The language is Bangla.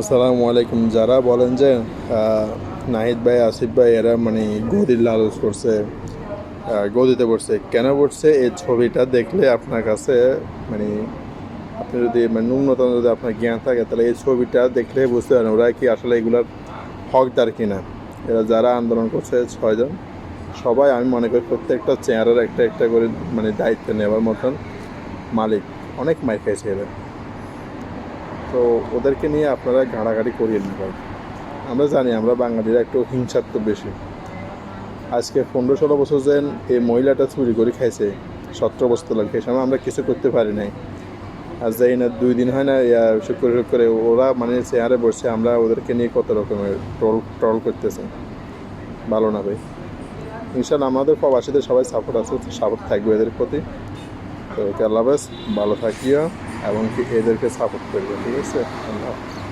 আসসালামু আলাইকুম। যারা বলেন যে নাহিদ ভাই, আসিফ ভাই, এরা মানে গদির লালচ করছে গদিতে পড়ছে, কেন পড়ছে? এই ছবিটা দেখলে আপনার কাছে মানে আপনি যদি মানে ন্যূনতম যদি আপনার জ্ঞান থাকে, তাহলে এই ছবিটা দেখলে বুঝতে পারেন ওরা কি আসলে এগুলার হকদার কিনা। এরা যারা আন্দোলন করছে ছয়জন, সবাই আমি মনে করি প্রত্যেকটা চেয়ারের একটা একটা করে মানে দায়িত্ব নেওয়ার মতন মালিক। অনেক মাইক খাইছে এরা। তো ওদেরকে নিয়ে আপনারা ঘাড়াঘাড়ি করিয়ে না ভাই। আমরা জানি আমরা বাঙালিরা একটু হিংসাত্মক বেশি। আজকে পনেরো ষোলো বছর যেন এই মহিলাটা চুরি করে খাইছে, সতেরো বছর লাগে, সেই সময় আমরা কিছু করতে পারি নাই। আর যাই না দুই দিন হয় না, ইয়া শুক্র করে ওরা মানে চেয়ারে বসে আমরা ওদেরকে নিয়ে কত রকমের ট্রল ট্রল করতেছে। ভালো না ভাই। ইনশাল্লাহ আমাদের প্রবাসীদের সবাই সাপোর্ট আছে সাপোর্ট থাকবে এদের প্রতি। তো আল্লাহ হাফেজ ভালো থাকিও এবং কি এদেরকে সাপোর্ট করবে ঠিক আছে আল্লাহ হাফেজ।